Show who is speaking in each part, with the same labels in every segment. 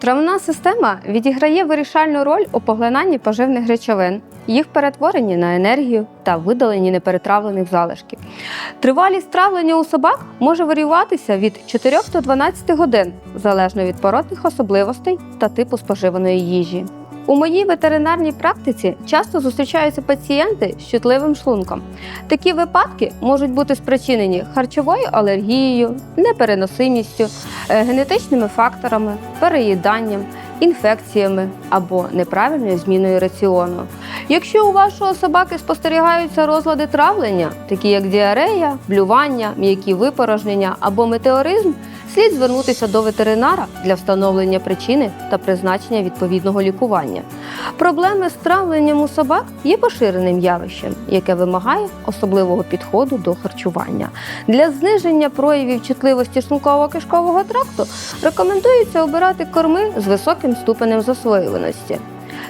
Speaker 1: Травна система відіграє вирішальну роль у поглинанні поживних речовин, їх перетворенні на енергію та видаленні неперетравлених залишків. Тривалість травлення у собак може варіюватися від 4 до 12 годин, залежно від породних особливостей та типу споживаної їжі. У моїй ветеринарній практиці часто зустрічаються пацієнти з чутливим шлунком. Такі випадки можуть бути спричинені харчовою алергією, непереносимістю, е, генетичними факторами, переїданням, інфекціями або неправильною зміною раціону. Якщо у вашого собаки спостерігаються розлади травлення, такі як діарея, блювання, м'які випорожнення або метеоризм, слід звернутися до ветеринара для встановлення причини та призначення відповідного лікування. Проблеми з травленням у собак є поширеним явищем, яке вимагає особливого підходу до харчування. Для зниження проявів чутливості шлунково-кишкового тракту рекомендується обирати корми з високим ступенем засвоюваності.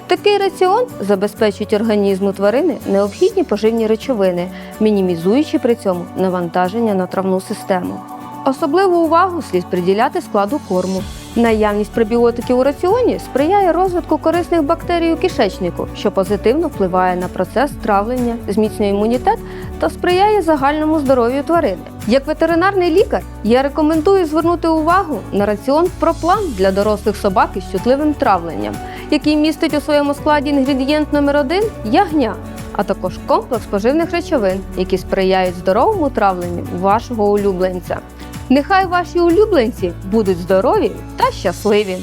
Speaker 1: Такий раціон забезпечить організму тварини необхідні поживні речовини, мінімізуючи при цьому навантаження на травну систему. Особливу увагу слід приділяти складу корму. Наявність пробіотиків у раціоні сприяє розвитку корисних бактерій у кишечнику, що позитивно впливає на процес травлення, зміцнює імунітет та сприяє загальному здоров'ю тварини. Як ветеринарний лікар, я рекомендую звернути увагу на раціон проплан для дорослих собак із чутливим травленням, який містить у своєму складі інгредієнт номер 1 ягня, а також комплекс поживних речовин, які сприяють здоровому травленню вашого улюбленця. Нехай ваші улюбленці будуть здорові та щасливі!